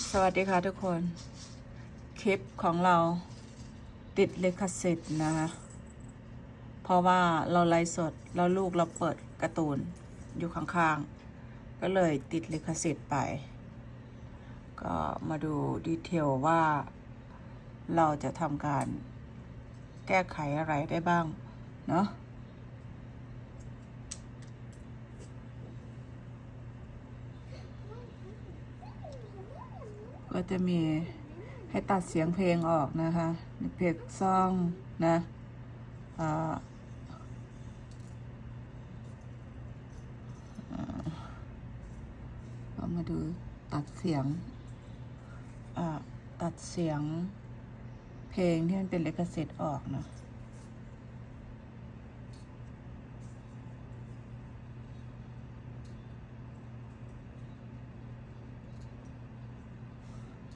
สวัสดีค่ะทุกคน คลิปของเราติดลิขสิทธิ์นะคะ เพราะว่าเราไลฟ์สดแล้วลูกเราเปิดการ์ตูนอยู่ข้างๆ ก็เลยติดลิขสิทธิ์ไป ก็มาดูดีเทลว่าเราจะทำการแก้ไขอะไรได้บ้าง เนาะ ก็จะมีให้ตัดเสียงเพลงออกนะคะเพลงซ่องนะอ่าอ่าเรามาดูตัดเสียงอ่าตัดเสียงเพลงที่มันเป็นลิขสิทธิ์ออกนะ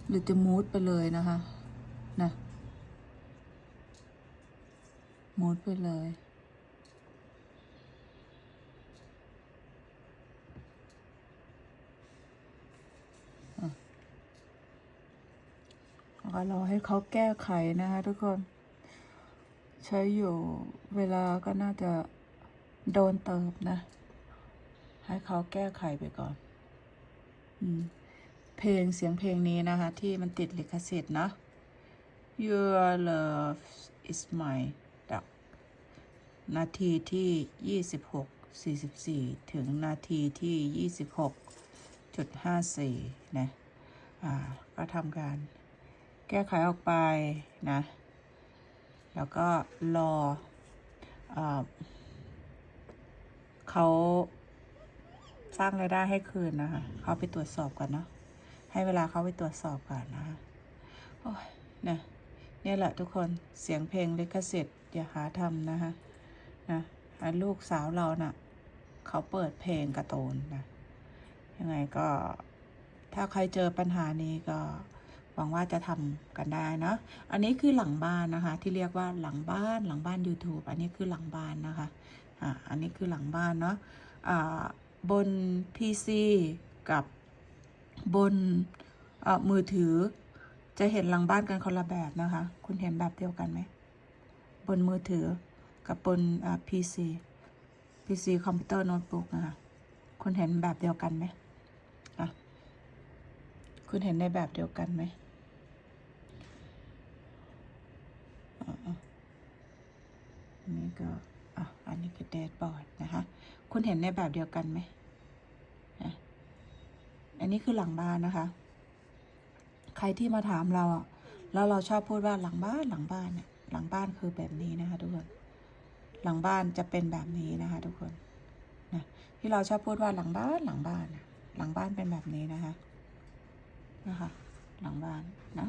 หรือจะมูดไปเลยนะคะนะมูดไปเลยอะแล้วก็รอให้เขาแก้ไขนะคะทุกคน ใช้อยู่เวลาก็น่าจะโดนเติบนะ ให้เขาแก้ไขไปก่อน อืม ลงเสียงเพลงนี้นะคะ ที่มันติดลิขสิทธิ์นะ Your love is my dog นาทีที่ 26 44 ถึงนาทีที่ 26.54 นะอ่าก็ทำการแก้ไขออกไปนะ แล้วก็รออเขาสร้างรายได้ให้คืนนะคะ เขาไปตรวจสอบก่อนเนาะ ให้เวลาเขาไปตรวจสอบก่อนนะคะโอ้ยนะเนี่ยแหละทุกคนเสียงเพลงลิขสิทธิ์อย่าหาทำนะคะนะอะลูกสาวเราน่ะเขาเปิดเพลงกร์ตูนนะยังไงก็ถ้าใครเจอปัญหานี้ก็หวังว่าจะทำกันได้นะ อันนี้คือหลังบ้านนะคะ ที่เรียกว่าหลังบ้านหลังบ้าน YouTube อันนี้คือหลังบ้านนะคะอ่าอันนี้คือหลังบ้านเนาะอ่าบน PC กับ บนมือถือจะเห็นหลังบ้านกันคนละแบบนะคะ คุณเห็นแบบเดียวกันไหม บนมือถือกับบนอ่า PC PC คอมพิวเตอร์โน้ตบุ๊กนะคะ คุณเห็นแบบเดียวกันไหมอะ คุณเห็นในแบบเดียวกันไหมอันนี้ก็อะอันนี้คือแดชบอร์ดนะคะ คุณเห็นในแบบเดียวกันไหม นนี้คือหลังบ้านนะคะ ใครที่มาถามเราอะ แล้วเราชอบพูดว่าหลังบ้านหลังบ้านเนี่ยหลังบ้านคือแบบนี้นะคะทุกคน หลังบ้านจะเป็นแบบนี้นะคะ ทุกคนนะที่เราชอบพูดว่าหลังบ้านหลังบ้านหลังบ้านเป็นแบบนี้นะคะนะคะ หลังบ้านนะ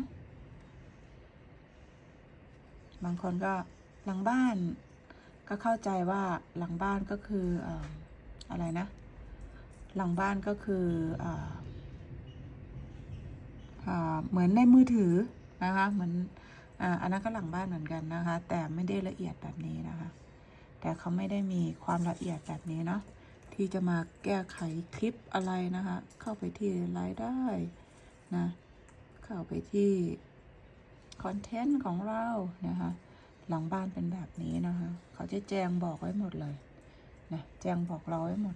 บางคนก็หลังบ้านก็เข้าใจว่าหลังบ้านก็คือออะไรนะ หลังบ้านก็คืออ เหมือนในมือถือนะคะเหมือนอันนั้นก็หลังบ้านเหมือนกันนะคะ แต่ไม่ได้ละเอียดแบบนี้นะคะ แต่เขาไม่ได้มีความละเอียดแบบนี้เนาะที่จะมาแก้ไขคลิปอะไรนะคะ เข้าไปที่รายได้นะเข้าไปที่คอนเทนต์ของเรานะคะหลังบ้านเป็นแบบนี้นะคะ เขาจะแจ้งบอกไว้หมดเลยนะแจ้งบอกเราไว้หมด